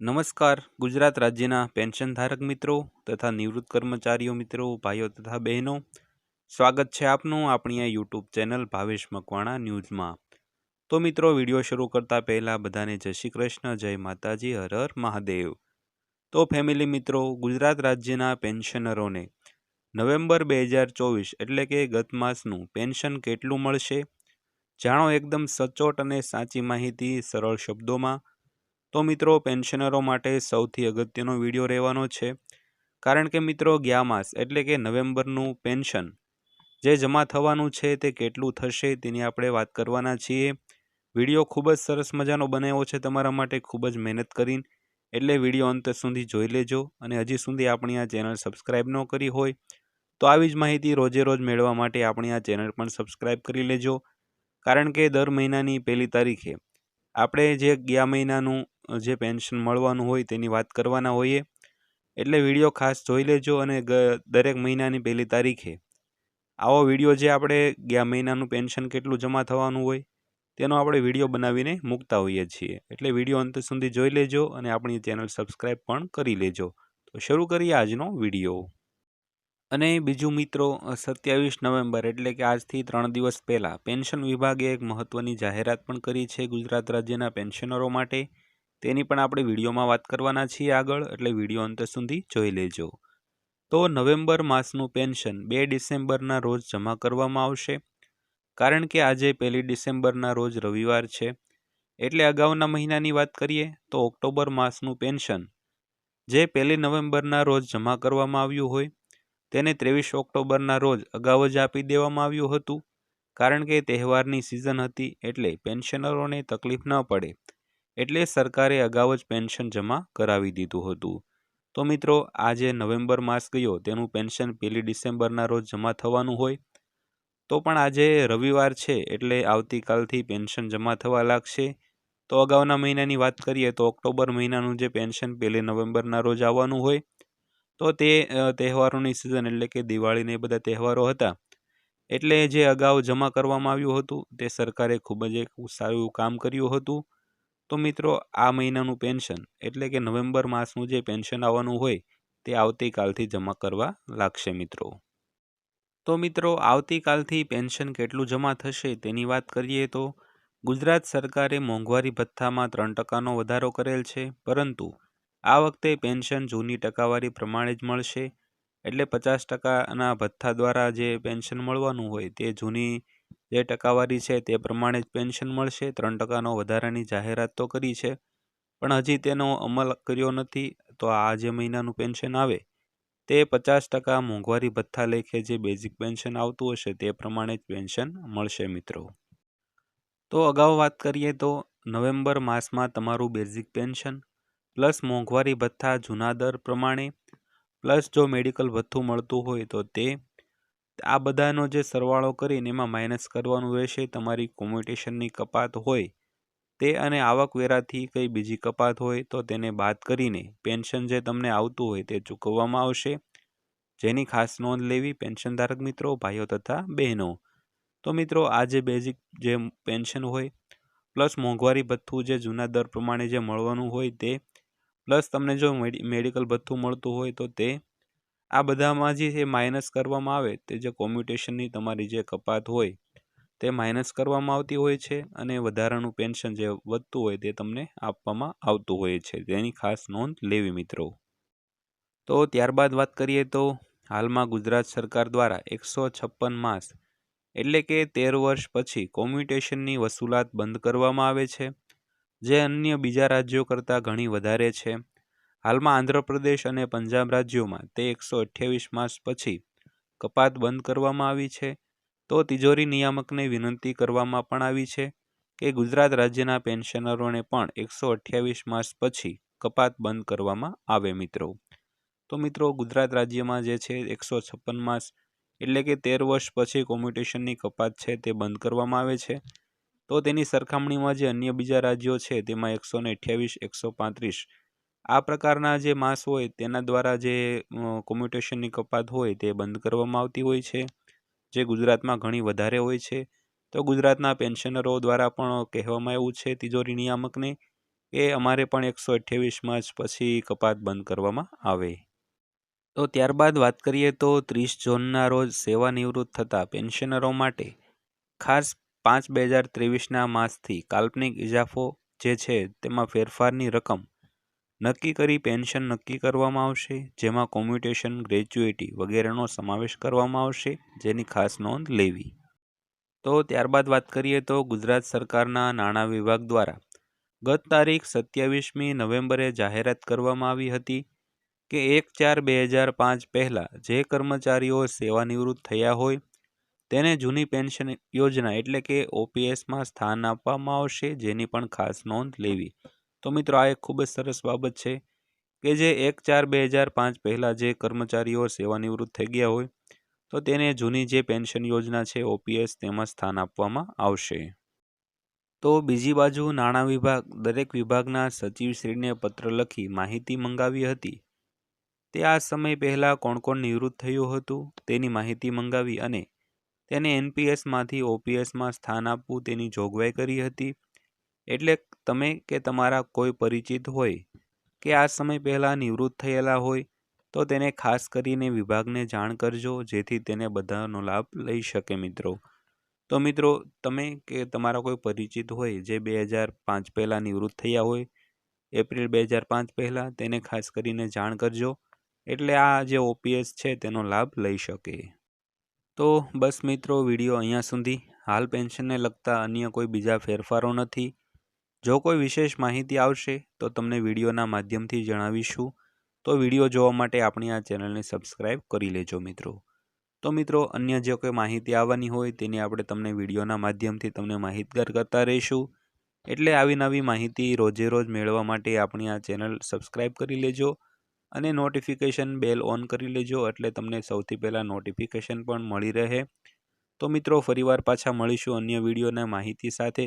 નમસ્કાર. ગુજરાત રાજ્યના પેન્શન ધારક મિત્રો તથા નિવૃત્ત કર્મચારીઓ મિત્રો, ભાઈઓ તથા બહેનો, સ્વાગત છે આપનું આપણી આ યુટ્યુબ ચેનલ ભાવેશ મકવાણા ન્યૂઝમાં. તો મિત્રો, વીડિયો શરૂ કરતા પહેલાં બધાને જય શ્રી કૃષ્ણ, જય માતાજી, હર હર મહાદેવ. તો ફેમિલી મિત્રો, ગુજરાત રાજ્યના પેન્શનરોને નવેમ્બર બે હજાર ચોવીસ એટલે કે ગત માસનું પેન્શન કેટલું મળશે? જાણો, એકદમ સચોટ અને સાચી માહિતી સરળ શબ્દોમાં તો મિત્રો પેન્શનરો માટે સૌથી અગત્યનો વીડિયો રહેવાનો છે. કારણ કે મિત્રો, ગયા માસ એટલે કે નવેમ્બરનું પેન્શન જે જમા થવાનું છે તે કેટલું થશે તેની આપણે વાત કરવાના છીએ. વીડિયો ખૂબ જ સરસ મજાનો બનાવ્યો છે તમારા માટે, ખૂબ જ મહેનત કરીને એટલે વીડિયો અંત સુધી જોઈ લેજો અને હજી સુધી આપણી આ ચેનલ સબસ્ક્રાઈબ ન કરી હોય, તો આવી જ માહિતી રોજે રોજ મેળવવા માટે આપણી આ ચેનલ પણ સબસ્ક્રાઈબ કરી લેજો. કારણ કે દર મહિનાની પહેલી તારીખે આપણે જે ગયા મહિનાનું જે પેન્શન મળવાનું હોય તેની વાત કરવાના હોઈએ. એટલે વીડિયો ખાસ જોઈ લેજો અને દરેક મહિનાની પહેલી તારીખે. આવો વીડિયો જે આપણે ગયા મહિનાનું પેન્શન કેટલું જમા થવાનું હોય, તેનો આપણે વીડિયો બનાવીને મૂકતા હોઈએ છીએ. એટલે વીડિયો અંત સુધી જોઈ લેજો અને આપણી ચેનલ સબસ્ક્રાઈબ પણ કરી લેજો. તો શરૂ કરીએ આજનો વીડિયો અને બીજું મિત્રો, સત્યાવીસ નવેમ્બર એટલે કે આજથી ત્રણ દિવસ પહેલાં પેન્શન વિભાગે એક મહત્ત્વની જાહેરાત પણ કરી છે ગુજરાત રાજ્યના પેન્શનરો માટે. તેની પણ આપણે વિડીયોમાં વાત કરવાના છીએ આગળ, એટલે વીડિયો અંત સુધી જોઈ લેજો. તો નવેમ્બર માસનું પેન્શન બે ડિસેમ્બરના રોજ જમા કરવામાં આવશે. કારણ કે આજે પહેલી ડિસેમ્બરના રોજ રવિવાર છે. એટલે અગાઉના મહિનાની વાત કરીએ તો ઓક્ટોબર માસનું પેન્શન, જે પહેલી નવેમ્બરના રોજ જમા કરવામાં આવ્યું હોય, તેને ત્રેવીસ ઓક્ટોબરના રોજ અગાઉ જ આપી દેવામાં આવ્યું હતું. કારણ કે તહેવારની સિઝન હતી એટલે પેન્શનરોને તકલીફ ન પડે. એટલે સરકારે અગાઉ જ પેન્શન જમા કરાવી દીધું હતું. તો મિત્રો, આજે નવેમ્બર માસ ગયો, તેનું પેન્શન પહેલી ડિસેમ્બરના રોજ જમા થવાનું હોય. તો પણ આજે રવિવાર છે, એટલે આવતીકાલથી પેન્શન જમા થવા લાગશે. તો અગાઉના મહિનાની વાત કરીએ, તો ઓક્ટોબર મહિનાનું જે પેન્શન પહેલી નવેમ્બરના રોજ આવવાનું હોય, તો તે તહેવારોની સિઝન એટલે કે દિવાળીને બધા તહેવારો હતા. એટલે જે અગાઉ જમા કરવામાં આવ્યું હતું, તે સરકારે ખૂબ જ એક સારું કામ કર્યું હતું. તો મિત્રો, આ મહિનાનું પેન્શન એટલે કે નવેમ્બર માસનું જે પેન્શન આવવાનું હોય, તે આવતીકાલથી જમા કરવા લાગશે મિત્રો. તો મિત્રો, આવતીકાલથી પેન્શન કેટલું જમા થશે તેની વાત કરીએ તો, ગુજરાત સરકારે મોંઘવારી ભથ્થામાં ત્રણ ટકાનો વધારો કરેલ છે, પરંતુ આ વખતે પેન્શન જૂની ટકાવારી પ્રમાણે જ મળશે. એટલે પચાસ ટકાના ભથ્થા દ્વારા જે પેન્શન મળવાનું હોય તે જૂની જે ટકાવારી છે તે પ્રમાણે જ પેન્શન મળશે. ત્રણ ટકાનો વધારાની જાહેરાત તો કરી છે, પણ હજી તેનો અમલ કર્યો નથી, તો આ જે મહિનાનું પેન્શન આવે. તે પચાસ ટકા મોંઘવારી ભથ્થા લેખે જે બેઝિક પેન્શન આવતું હશે તે પ્રમાણે જ પેન્શન મળશે મિત્રો. તો અગાઉ વાત કરીએ તો નવેમ્બર માસમાં તમારું બેઝિક પેન્શન, પ્લસ મોંઘવારી ભથ્થા જૂના દર પ્રમાણે, પ્લસ જો મેડિકલ ભથ્થું મળતું હોય તો તે આ બધાનો જે સરવાળો કરીને એમાં માઇનસ કરવાનું રહેશે, તમારી કોમ્યુટેશનની કપાત હોય, તે અને આવકવેરાથી કંઈ બીજી કપાત હોય, તો તેને બાદ કરીને પેન્શન જે તમને આવતું હોય તે ચૂકવવામાં આવશે. જેની ખાસ નોંધ લેવી પેન્શનધારક મિત્રો, ભાઈઓ તથા બહેનો. તો મિત્રો, આ જે બેઝિક જે પેન્શન હોય પ્લસ મોંઘવારી ભથ્થું જે જૂના દર પ્રમાણે જે મળવાનું હોય તે પ્લસ તમને જો મેડિકલ ભથ્થું મળતું હોય તો તે આ બધામાં જે માઇનસ કરવામાં આવે તે જે કોમ્યુટેશનની તમારી જે કપાત હોય તે માઇનસ કરવામાં આવતી હોય છે અને વધારાનું પેન્શન જે વધતું હોય તે તમને આપવામાં આવતું હોય છે. તેની ખાસ નોંધ લેવી મિત્રો. તો ત્યારબાદ વાત કરીએ તો હાલમાં ગુજરાત સરકાર દ્વારા એકસો છપ્પન માસ એટલે કે તેર વર્ષ પછી કોમ્યુટેશનની વસૂલાત બંધ કરવામાં આવે છે. જે અન્ય બીજા રાજ્યો કરતાં ઘણી વધારે છે. હાલમાં આંધ્રપ્રદેશ અને પંજાબ રાજ્યોમાં તે એકસો અઠ્યાવીસ માસ પછી કપાત બંધ કરવામાં આવી છે. તો તિજોરી નિયામકને વિનંતી કરવામાં પણ આવી છે કે ગુજરાત રાજ્યના પેન્શનરોને પણ એકસો અઠ્યાવીસ માસ પછી કપાત બંધ કરવામાં આવે મિત્રો. તો મિત્રો, ગુજરાત રાજ્યમાં જે છે એકસો છપ્પન માસ એટલે કે તેર વર્ષ પછી કોમ્યુટેશનની કપાત છે તે બંધ કરવામાં આવે છે. તો તેની સરખામણીમાં જે અન્ય બીજા રાજ્યો છે તેમાં એકસો ને અઠ્યાવીસ, એકસો પાંત્રીસ આ પ્રકારના જે માસ હોય તેના દ્વારા જે કોમ્યુટેશનની કપાત હોય તે બંધ કરવામાં આવતી હોય છે. જે ગુજરાતમાં ઘણી વધારે હોય છે. તો ગુજરાતના પેન્શનરો દ્વારા પણ કહેવામાં એવું છે તિજોરી નિયામકને કે અમારે પણ એકસો અઠ્યાવીસ માર્ચ પછી કપાત બંધ કરવામાં આવે. તો ત્યારબાદ વાત કરીએ તો ત્રીસ જૂનના રોજ સેવાનિવૃત્ત થતા પેન્શનરો માટે ખાસ પાંચ બે હજાર ત્રેવીસના માસથી કાલ્પનિક ઇજાફો જે છે તેમાં ફેરફારની રકમ નક્કી કરી પેન્શન નક્કી કરવામાં આવશે, જેમાં કોમ્યુટેશન, ગ્રેજ્યુએટી વગેરેનો સમાવેશ કરવામાં આવશે, જેની ખાસ નોંધ લેવી. તો ત્યારબાદ વાત કરીએ તો ગુજરાત સરકારના નાણાં વિભાગ દ્વારા. ગત તારીખ સત્યાવીસમી નવેમ્બરે જાહેરાત કરવામાં આવી હતી કે એક ચાર બે હજાર પાંચ પહેલાં જે કર્મચારીઓ સેવાનિવૃત્ત થયા હોય, તેને જૂની પેન્શન યોજના એટલે કે ઓપીએસમાં સ્થાન આપવામાં આવશે, જેની પણ ખાસ નોંધ લેવી. તો મિત્રો આ એક ખૂબ જ સરસ બાબત છે કે જે એક ચાર બે હજાર પાંચ પહેલાં જે કર્મચારીઓ સેવાનિવૃત્ત થઈ ગયા હોય, તો તેને જૂની જે પેન્શન યોજના છે, ઓપીએસ તેમાં સ્થાન આપવામાં આવશે. તો બીજી બાજુ નાણાં વિભાગ, દરેક વિભાગના સચિવશ્રીને પત્ર લખી માહિતી મંગાવી હતી. તે આ સમય પહેલાં કોણ કોણ નિવૃત્ત થયું હતું તેની માહિતી મંગાવી અને તેને એનપીએસમાંથી ઓપીએસમાં સ્થાન આપવું તેની જોગવાઈ કરી હતી. એટલે તમે કે તમારા કોઈ પરિચિત હોય કે આ સમય પહેલાં નિવૃત્ત થયેલા હોય, તો તેને ખાસ કરીને વિભાગને જાણ કરજો, જેથી તેને બધાનો લાભ લઈ શકે મિત્રો. તો મિત્રો, તમે કે તમારા કોઈ પરિચિત હોય જે બે હજાર પાંચ પહેલાં નિવૃત્ત થયા હોય, એપ્રિલ બે હજાર પાંચ પહેલાં, તેને ખાસ કરીને જાણ કરજો, એટલે આ જે ઓપીએસ છે તેનો લાભ લઈ શકે. તો બસ મિત્રો, વીડિયો અહીંયા સુધી. હાલ પેન્શનને લગતા અન્ય કોઈ બીજા ફેરફારો નથી. જો કોઈ વિશેષ માહિતી આવશે, તો તમને વિડીયોના માધ્યમથી જણાવીશું. તો વીડિયો જોવા માટે આપણી આ ચેનલને સબસ્ક્રાઈબ કરી લેજો મિત્રો. તો મિત્રો, અન્ય જે કોઈ માહિતી આવવાની હોય તેની આપણે તમને વિડીયોના માધ્યમથી તમને માહિતગાર કરતા રહીશું. એટલે આવી નવી માહિતી રોજે રોજ મેળવવા માટે આપણી આ ચેનલ સબસ્ક્રાઈબ કરી લેજો અને નોટિફિકેશન બેલ ઓન કરી લેજો એટલે તમને સૌથી પહેલાં નોટિફિકેશન પણ મળી રહે. તો મિત્રો, ફરીવાર પાછા મળીશું અન્ય વિડીયોના માહિતી સાથે.